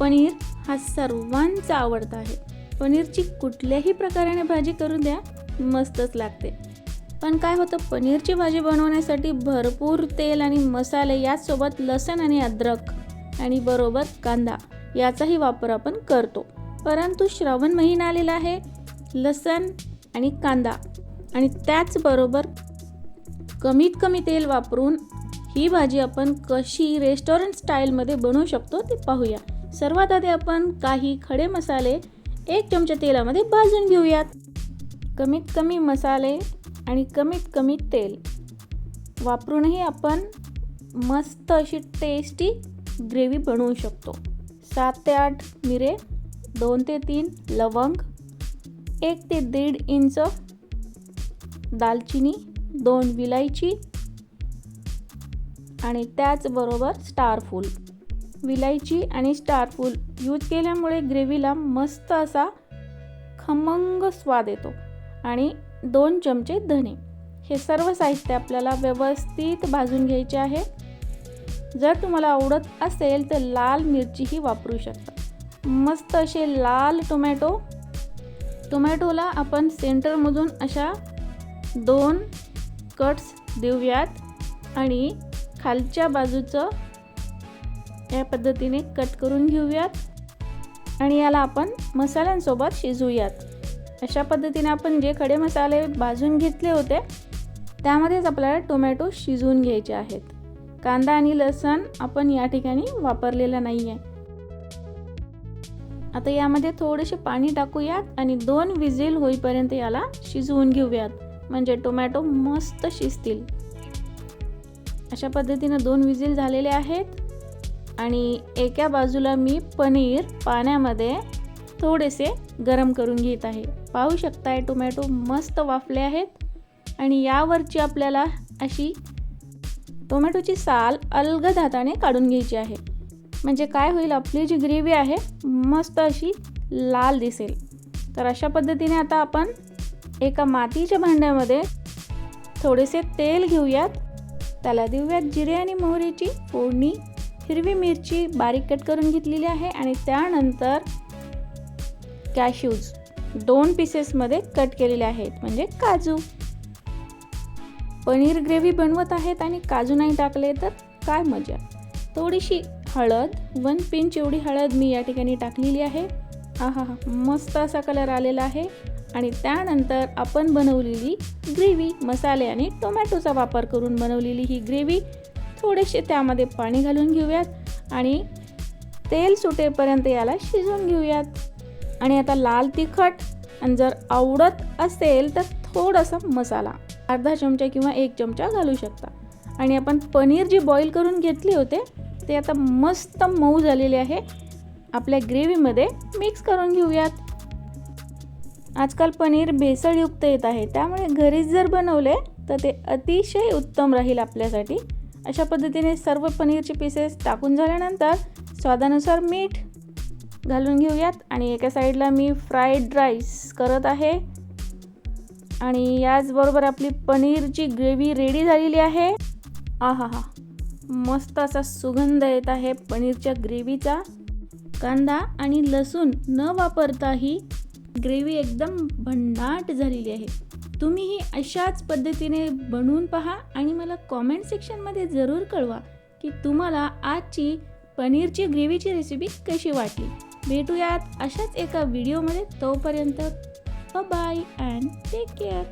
पनीर हा सर्वांचा आवडता आहे. पनीरची कुठल्याही प्रकाराने भाजी करून द्या मस्तच लागते. पण काय होतं पनीरची भाजी बनवण्यासाठी भरपूर तेल आणि मसाले याचसोबत लसण आणि अद्रक आणि बरोबर कांदा याचाही वापर आपण करतो. परंतु श्रावण महिना आलेला आहे लसण आणि कांदा आणि त्याचबरोबर कमीत कमी तेल वापरून ही भाजी आपण कशी रेस्टॉरंट स्टाईलमध्ये बनवू शकतो ते पाहूया. सर्वात आधी आपण काही खडे मसाले एक चमचा तेलामध्ये भाजून घेऊयात. कमीत कमी मसाले आणि कमीत कमी तेल. वापरूनही आपण मस्त अशी टेस्टी ग्रेव्ही बनवू शकतो. सात ते आठ मिरे दोन ते तीन लवंग एक ते दीड इंच दालचिनी दोन विलायची आणि त्याचबरोबर स्टारफूल विलायची आणि स्टारफूल यूज केल्यामुळे ग्रेव्हीला मस्त असा खमंग स्वाद येतो. आणि दोन चमचे धने हे सर्व साहित्य आपल्याला व्यवस्थित भाजून घ्यायचे आहे. जर तुम्हाला आवडत असेल तर लाल मिरचीही वापरू शकता. मस्त असे लाल टोमॅटो. टोमॅटोला आपण सेंटरमधून अशा दोन कट्स देऊयात. आणि खालच्या बाजूचं या पद्धतीने कट करून घेऊयात. आणि याला आपण मसाल्यांसोबत शिजवूयात अशा पद्धतीने आपण जे खडे मसाले भाजून घेतले होते त्यामध्येच आपल्याला टोमॅटो शिजवून घ्यायचे आहेत. कांदा आणि लसण आपण या ठिकाणी वापरलेला नाही आहे आता यामध्ये थोडेसे पाणी टाकूयात आणि दोन विझिल होईपर्यंत याला शिजवून घेऊयात. म्हणजे टोमॅटो मस्त शिजतील. अशा पद्धतीनं दोन विझिल झालेले आहेत. आणि एका बाजूला मी पनीर पाण्यामध्ये थोडेसे गरम करून घेत आहे. पाहू शकताय टोमॅटो मस्त वाफले आहेत. आणि यावरची आपल्याला अशी टोमॅटोची साल अलगद हाताने काढून घ्यायची आहे. म्हणजे काय होईल आपली जी ग्रेव्ही आहे मस्त अशी लाल दिसेल. तर अशा पद्धतीने आता आपण एका मातीच्या भांड्यामध्ये थोडेसे तेल घेऊयात. त्याला देऊयात जिरे आणि मोहरीची फोडणी. हिरवी मिरची बारीक कट करून घेतलेली आहे आणि त्यानंतर कॅश्यूज दोन पीसेसमध्ये कट केलेले आहेत म्हणजे काजू. पनीर ग्रेव्ही बनवत आहेत आणि काजू नाही टाकले तर काय मजा. थोडीशी हळद वन पिंच एवढी हळद मी या ठिकाणी टाकलेली आहे. हा हा मस्त असा कलर आलेला आहे. आणि त्यानंतर आपण बनवलेली ग्रेव्ही मसाले आणि टोमॅटोचा वापर करून बनवलेली ही ग्रेव्ही थोडेसे त्यामध्ये पाणी घालून घेऊयात आणि तेल सुटेपर्यंत याला शिजवून घेऊयात. आणि आता लाल तिखट आणि जर आवडत असेल तर थोडासा मसाला अर्धा चमचा किंवा एक चमचा घालू शकता. आणि आपण पनीर जे बॉईल करून घेतले होते ते आता मस्त मऊ झालेले आहे. आपल्या ग्रेव्हीमध्ये मिक्स करून घेऊयात. आजकाल पनीर भेसळयुक्त येत आहे त्यामुळे घरीच जर बनवले तर ते अतिशय उत्तम राहील आपल्यासाठी. अशा पद्धतीने सर्व पनीरचे पीसेस टाकून झाल्यानंतर स्वादानुसार मीठ घालून घेऊयात. आणि एका साईडला मी फ्राईड राईस करत आहे. आणि याचबरोबर आपली पनीरची ग्रेव्ही रेडी झालेली आहे. आहा हा मस्त असा सुगंध येत आहे पनीरच्या ग्रेव्हीचा कांदा आणि लसूण न वापरताही ग्रेव्ही एकदम भन्नाट झालेली आहे. तुम्हीही अशाच पद्धतीने बनवून पहा आणि मला कॉमेंट सेक्शनमध्ये जरूर कळवा की तुम्हाला आजची पनीरची ग्रेव्हीची रेसिपी कशी वाटली. भेटूयात अशाच एका व्हिडिओमध्ये तोपर्यंत बाय अँड टेक केअर